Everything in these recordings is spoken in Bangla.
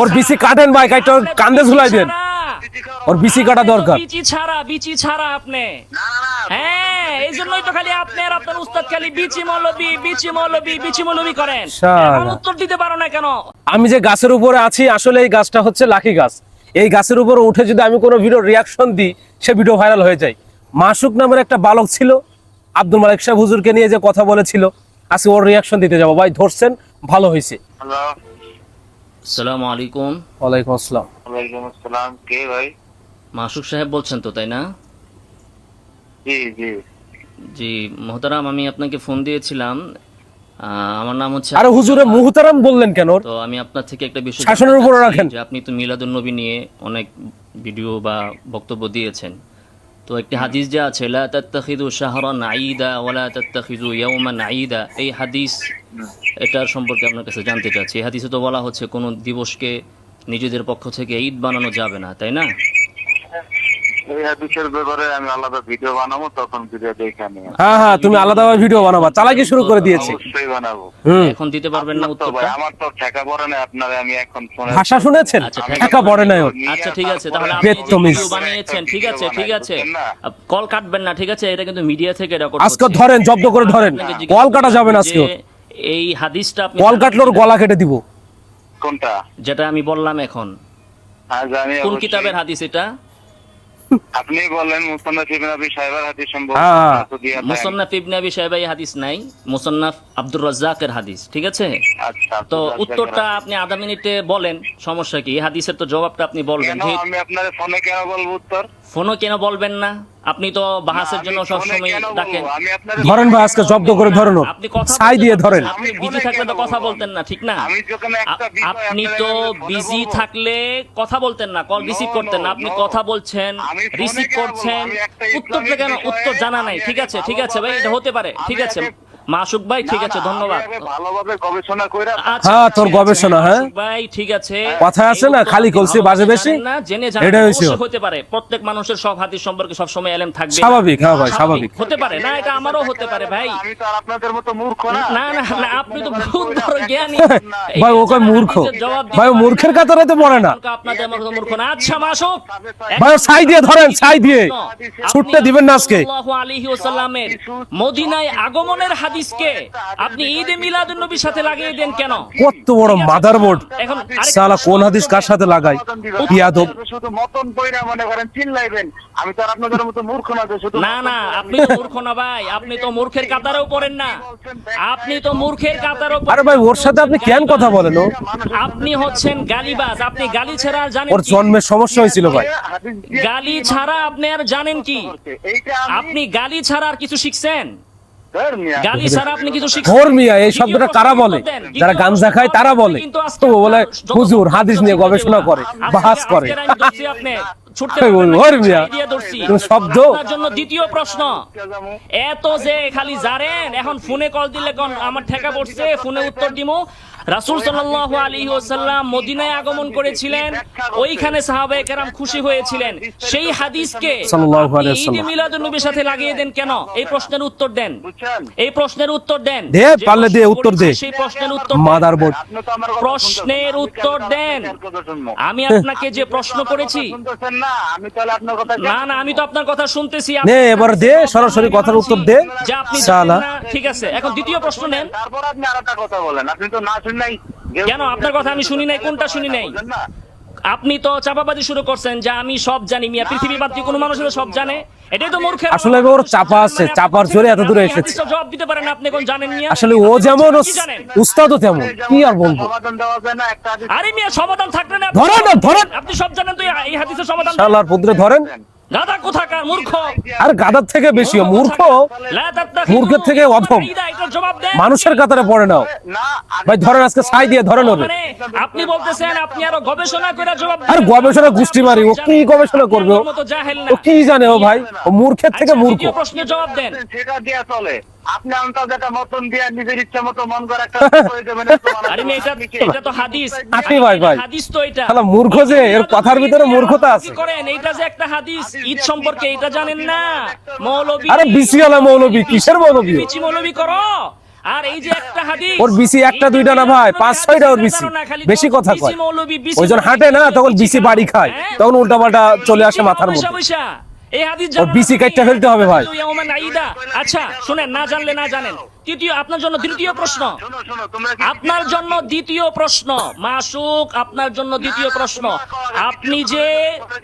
ওর বিসি কাটেন ভাই কাইটা কান্দে ঝুলাই দেন। ওর বিসি কাটা দরকার। বিচি ছাড়া বিচি ছাড়া আপনি। না না না। হ্যাঁ এই জন্যই তো খালি আপনি আর আপনার উস্তাদ খালি বিচি মৌলবি বিচি মৌলবি বিচি মৌলবি করেন। এখন উত্তর দিতে পারো না কেন? আমি যে গাছের উপরে আছি আসলে এই গাছটা হচ্ছে লাকি গাছ। এই গাছের উপরে উঠে যদি আমি কোনো ভিডিও রিয়াকশন দিই সে ভিডিও ভাইরাল হয়ে যায়। মাসুক নামের একটা বালক ছিল আব্দুল মালিক সাহেব হুজুরকে নিয়ে যে কথা বলেছিল আজকে ওর রিয়াকশন দিতে যাব। ভাই ধরছেন ভালো হয়েছে। হ্যালো আসসালামু আলাইকুম। ওয়ালাইকুম আসসালাম। ওয়ালাইকুম আসসালাম। কে ভাই? মাসুক সাহেব বলছেন তো তাই না? জি জি। জি মোহতারাম আমি আপনাকে ফোন দিয়েছিলাম। আমার নাম হচ্ছে আরে হুজুরে মুহতারাম বললেন কেন? তো আমি আপনার থেকে একটা বিষয় শাসনের উপরে রাখেন। যে আপনি তো মিলাদুন নবী নিয়ে অনেক ভিডিও বা বক্তব্য দিয়েছেন। তো একটি হাদিস যা আছে লা তাত্তাখিযু শাহরান ঈদা ওয়ালা তাত্তাখিযু ইয়াওমান ঈদা এই হাদিস এটার সম্পর্কে আপনার কাছে জানতে চাচ্ছি। এই হাদিসে তো বলা হচ্ছে কোনো দিবসকে নিজেদের পক্ষ থেকে ঈদ বানানো যাবে না তাই না? এই হাদিসের ব্যাপারে আমি আলাদা ভিডিও বানাবো তখন ভিডিও দেখে নিও হ্যাঁ হ্যাঁ তুমি আলাদাভাবে ভিডিও বানাবা চালাকি শুরু করে দিয়েছে। অবশ্যই বানাবো। এখন দিতে পারবেন না আপনার তো ভাই উত্তরটা আমার তো ঠেকা পড়ে না আপনারে আমি এখন ফোনে ভাষা শুনেছেন? আচ্ছা, পড়ে আচ্ছা ঠিক আছে তাহলে আপনি ভিডিও বানিয়েছেন ঠিক আছে ঠিক আছে কল কাটবেন না ঠিক আছে এটা কিন্তু মিডিয়া থেকে রেকর্ড আজকে ধরেন জব্দ করে ধরেন কল কাটা যাবে না আজকে। এই হাদিসটা আপনি কল কাটলে ওর গলা কেটে দিব। কোনটা? যেটা আমি বললাম এখন। আমি কোন কিতাবের হাদিস এটা? আপনি বলেন মুসান্নাফ ইবনে আবি সাহেবের হাদিস সম্ভব হ্যাঁ। মুসান্নাফ ইবনে আবি সাহেব এই হাদিস নাই মুসান্নাফ আব্দুর রাজ্জাকের হাদিস ঠিক আছে? আচ্ছা তো উত্তরটা আপনি আধা মিনিটে বলেন সমস্যা কি? এই হাদিসের তো জবাবটা আপনি বলবেন আমি আপনার ফোনে কেন বলব উত্তর? ফোনও কেন বলবেন না? আপনি তো বাহাসের জন্য সবসময় ডাকেন। ধরেন ভাই আজকে জব্দ করে ধরেন আপনি কথা ছাই দিয়ে ধরেন। আপনি বিজি থাকলে তো কথা বলতেন না ঠিক না? আমি যখন একটা বিষয় আপনি তো বিজি থাকলে কথা বলতেন না কল রিসিভ করতেন না আপনি কথা বলছেন রিসিভ করছেন উত্তরটা কেন উত্তর জানা নাই ঠিক আছে ঠিক আছে ভাই এটা হতে পারে ঠিক আছে। মাসুক ভাই ঠিক আছে ধন্যবাদ। ভালোভাবে গবেষণা করে আচ্ছা, হ্যাঁ, তোর গবেষণা, হ্যাঁ? ভাই ঠিক আছে। কথায় আছে না, খালি কলসি বাজে বেশি? না, জেনে হচ্ছে হতে পারে। প্রত্যেক মানুষের সব হাদিস সম্পর্কে সব সময় এলেম থাকবে। স্বাভাবিক হ্যাঁ ভাই স্বাভাবিক। হতে পারে না এটা আমারও হতে পারে ভাই। আমি তো আর আপনাদের মতো মূর্খ না। না না আপনি তো বহুত বড় জ্ঞানী। ভাই ও কয় মূর্খ। ভাই ও মূর্খের কাতারে তো পড়ে না। আপনাদের মতো মূর্খ না। আচ্ছা মাসুক। ভাই ছাই দিয়ে ধরেন ছাই দিয়ে। ছুটতে দিবেন না আজকে। সাল্লাল্লাহু আলাইহি ওয়াসাল্লামের মদিনায় আগমনের হাদিসকে আপনি ঈদে মিলাদুন নবীর সাথে লাগিয়ে দেন কেন? কত বড় মাদারবোর্ড এখন সালা কোন হাদিস কার সাথে লাগাই ইয়াদব শুধু মতন বইরা মনে করেন চিল্লাইবেন। আমি তো আর আপনাদের মতো মূর্খ না শুধু না না আপনি তো মূর্খ না ভাই। আপনি তো মূর্খের কাতারেও পড়েন না। আপনি তো মূর্খের কাতারেও আরে ভাই ওর সাথে আপনি কেন কথা বলেন ও? আপনি হচ্ছেন গালিবাজ। আপনি গালি ছাড়া আর জানেন ওর? জন্মের সমস্যা হয়েছিল ভাই। গালি ছাড়া আপনি আর জানেন কি? আপনি গালি ছাড়া আর কিছু শিখছেন। গালি ছাড়া আপনি কিছু শিখছেন? মিয়া এই শব্দটা কারা বলে? যারা খায় তারা বলে। তো বলে হুজুর হাদিস নিয়ে গবেষণা করে বাহাস করে। ওর শব্দ? আপনার জন্য দ্বিতীয় প্রশ্ন। এত যে খালি জানেন এখন ফোনে কল দিলে কোন আমার ঠেকা পড়ছে ফোনে উত্তর দিমু। রাসূল সাল্লাল্লাহু আলাইহি ওয়াসাল্লাম মদিনায় আগমন করেছিলেন। ওইখানে সাহাবায়ে কেরাম খুশি হয়েছিলেন। সেই হাদিসকে সাল্লাল্লাহু আলাইহি ওয়াসাল্লাম। মিলাদুন নবীর সাথে লাগিয়ে দেন কেন? এই প্রশ্নের উত্তর দেন। এই প্রশ্নের উত্তর দেন। দে, পারলে দে, উত্তর দে। সেই প্রশ্নের উত্তর মাদারবোর্ড প্রশ্নের উত্তর দেন। আমি আপনাকে যে প্রশ্ন করেছি না আমি তাহলে আপনার কথা না না আমি তো আপনার কথা শুনতেছি নে এবার দে সরাসরি কথার উত্তর দে। যে আপনি সালা ঠিক আছে। এখন দ্বিতীয় প্রশ্ন নেন। তারপর আপনি আরেকটা কথা বলেন। আপনি তো না শুনলাই কেন? আপনার কথা আমি শুনি নাই, কোনটা শুনি নাই? আপনি তো চাপাবাজি শুরু করছেন যে আমি সব জানি। মিয়া পৃথিবী বাদ কোনো মানুষের সব জানে? এটাই তো মূর্খের আসলে ওর চাপা আছে চাপার জোরে এত দূরে এসেছে। জবাব দিতে পারেন আপনি কোন জানেন মিয়া? আসলে ও যেমন জানেন উস্তাদও তেমন কি আর বলব? আরে মিয়া সমাধান থাকলে না ধরেন ধরেন। আপনি সব জানেন তো এই হাদিসের সমাধান শালার পুত্রে ধরেন। দাদা কোথাকার মূর্খ? আর গাদার থেকে বেশি মূর্খ মূর্খের থেকে অধম। মানুষের কাতারে পড়ে নাও। ভাই ধরেন আজকে ছাই দিয়ে ধরেন ওরে মানে আপনি বলতেছেন আপনি আরও গবেষণা করে জবাব আর গবেষণা গুষ্টি মারি ও কি গবেষণা করবে? ও? আপনার মতো জাহেল না। ও কি জানে ও ভাই? ও মূর্খের থেকে আচ্ছা, মূর্খ। প্রশ্নের জবাব দেন। সেটা দেয়া চলে। আপনি একটা মতন দিয়ে নিজের ইচ্ছা মতো মন করে একটা করে দেবেন আরে এটা এটা তো হাদিস। আপনি ভাই, ভাই। হাদিস তো এটা। শালা মূর্খ যে এর কথার ভিতরে মূর্খতা আছে? করেন? এইটা যে একটা হাদিস ঈদ সম্পর্কে এটা জানেন না? মৌলবী আরে বিসি আলা মৌলবী কিসের মৌলবী? বিচি মৌলবী করো। আর এই যে একটা হাদিস ওর বিসি একটা দুইটা না ভাই পাঁচ ছয়টা ওর বিসি। বেশি কথা কয়। ওই যখন হাঁটে না তখন বিসি বাড়ি খায়। তখন উল্টাপাল্টা চলে আসে মাথার মধ্যে। এই হাদিস বিসি কাটটা ফেলতে হবে ভাই। আচ্ছা শুনেন না জানলে না জানেন। তৃতীয় আপনার জন্য তৃতীয় প্রশ্ন। শোনো শোনো তোমরা কি আপনার জন্য দ্বিতীয় প্রশ্ন। মাসুক আপনার জন্য দ্বিতীয় প্রশ্ন। আপনি যে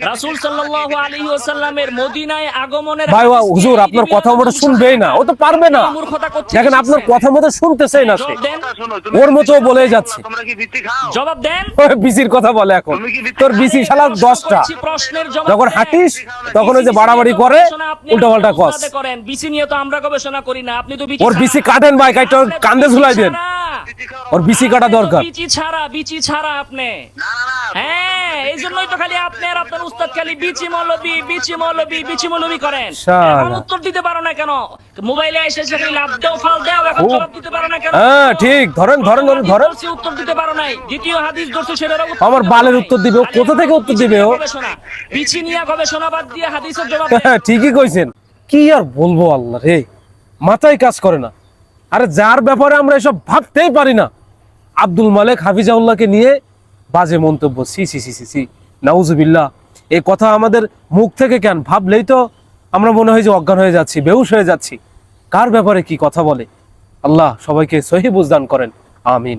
রাসূল সাল্লাল্লাহু আলাইহি ওয়াসাল্লামের মদিনায় আগমনের ভাই ওয়া, হুজুর আপনার কথা মতো শুনবেই না ও তো পারবে না। মূর্খতা করছে। দেখেন আপনার কথা মতো শুনতেছেই না সে। ওর মতো বলে যাচ্ছে। তোমরা কি ভিত্তি খাও? জবাব দেন। বিসির কথা বলে এখন। তোর বিসি শালা প্রশ্ন দশটা। করছি, প্রশ্নের জবাব যখন হাঁটিস তখন ওই যে বাড়াবাড়ি করে আপনি উল্টাপাল্টা কস। করেন। বিসি নিয়ে তো আমরা গবেষণা করি না আপনি তো ওর বিসি কাটেন ভাই আপনি কান্দে বিচি ঝুলাই দেন। ওর বিসি কাটা দরকার। বিচি ছাড়া বিচি ছাড়া আপনি। না না না হ্যাঁ এই জন্যই তো খালি আপনি আর আপনার উস্তাদ খালি বিচি মৌলবি বিচি মৌলবি বিচি মৌলবি করেন। এখন উত্তর দিতে পারো না কেন? মোবাইলে এসে এসে খালি লাভ দাও ফাল দাও এখন জবাব দিতে পারো না কেন? হ্যাঁ ঠিক ধরেন ধরেন ধরেন ধরেন। ধরছি, উত্তর দিতে পারো নাই। দ্বিতীয় হাদিস ধরছো উত্তর আমার বালের উত্তর দিবে ও কোথা থেকে উত্তর দিবে ও? বিচি নিয়ে গবেষণা। বাদ দিয়ে হাদিসের জবাব হ্যাঁ ঠিকই কইছেন। কি আর বলব আল্লাহ রে? মাথায় কাজ করে না। আরে যার ব্যাপারে আমরা এসব ভাবতেই পারি না। আব্দুল মালেক হাফিজাউল্লাহকে নিয়ে বাজে মন্তব্য। সি সি সি সি সি। নাউজুবিল্লাহ। এই কথা আমাদের মুখ থেকে কেন ভাবলেই তো আমরা মনে হয় যে অজ্ঞান হয়ে যাচ্ছি, বেহুশ হয়ে যাচ্ছি। কার ব্যাপারে কি কথা বলে? আল্লাহ সবাইকে সহি বুঝদান করেন। আমিন।